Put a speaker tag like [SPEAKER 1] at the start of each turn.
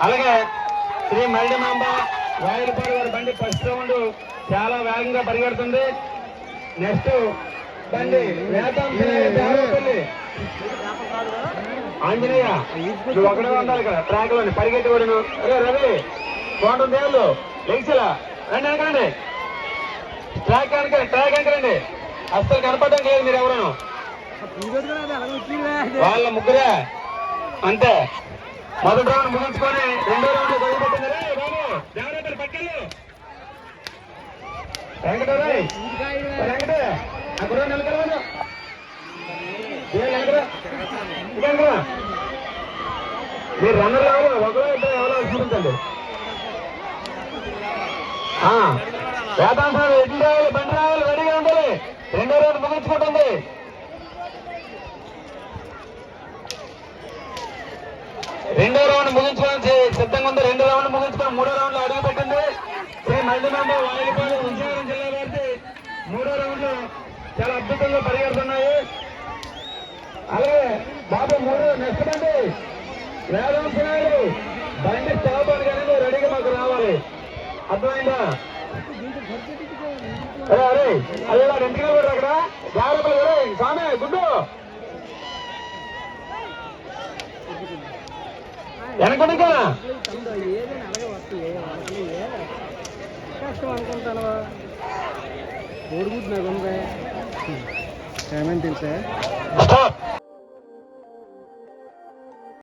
[SPEAKER 1] అలాగే శ్రీ మల్లిమాంబ వాయిలపాడు వారి బండి ఫస్ట్ రౌండ్ చాలా వేగంగా పరిగెడుతుంది. నెక్స్ట్ బండి ఆంజనేయ నువ్వు ఒకడే ఉండాలి కదా ట్రాక్లోని పరిగెత్తి కొడును అరే రవి కోటం దేవుళ్ళు లెగ్సలా రండి వెనకండి ట్రాక్ కనుక ట్రాక్ వెనకరండి అస్సలు కనపడడం లేదు మీరు ఎవరు వాళ్ళ ముగ్గురే. అంతే. మొదటి రౌండ్ ముగించుకొని రెండో రౌండ్ బాబు పక్కలు వెంకటరాయ్ మీరు రన్నర్ ఎవరు ఒకరో ఇద్దరు ఎవరో చూపించండి. వేదాంతాలు ఎడ్లు రావాలి బండి రావాలి రెడీగా ఉండాలి రెండో రౌండ్ ముగించుకుంటుంది రెండో రౌండ్ ముగించుకోవడానికి సిద్ధంగా ఉంది. రెండో రౌండ్ ముగించుకొని మూడో రౌండ్లో అడుగు పెట్టింది. శ్రీ మల్లిమండ విజయనగరం జిల్లా మూడో రౌండ్లో చాలా అద్భుతంగా పరిగెడుతున్నాయి. అలాగే బాబు మూడు నెక్స్ట్ బండి. వేదంతున్నారు బండి స్టాప్ అని కానీ రెడీగా మాకు రావాలి. అర్థమైందా? అరే అరే అదే రెండు కూడా వెనకండి ఇంకా
[SPEAKER 2] ఏదైనా అలాగే వస్తాయి అసలు ఏ కష్టం అనుకుంటాను ఓడిపోతుంది నాకు ఉందా ఏమని తెలుసా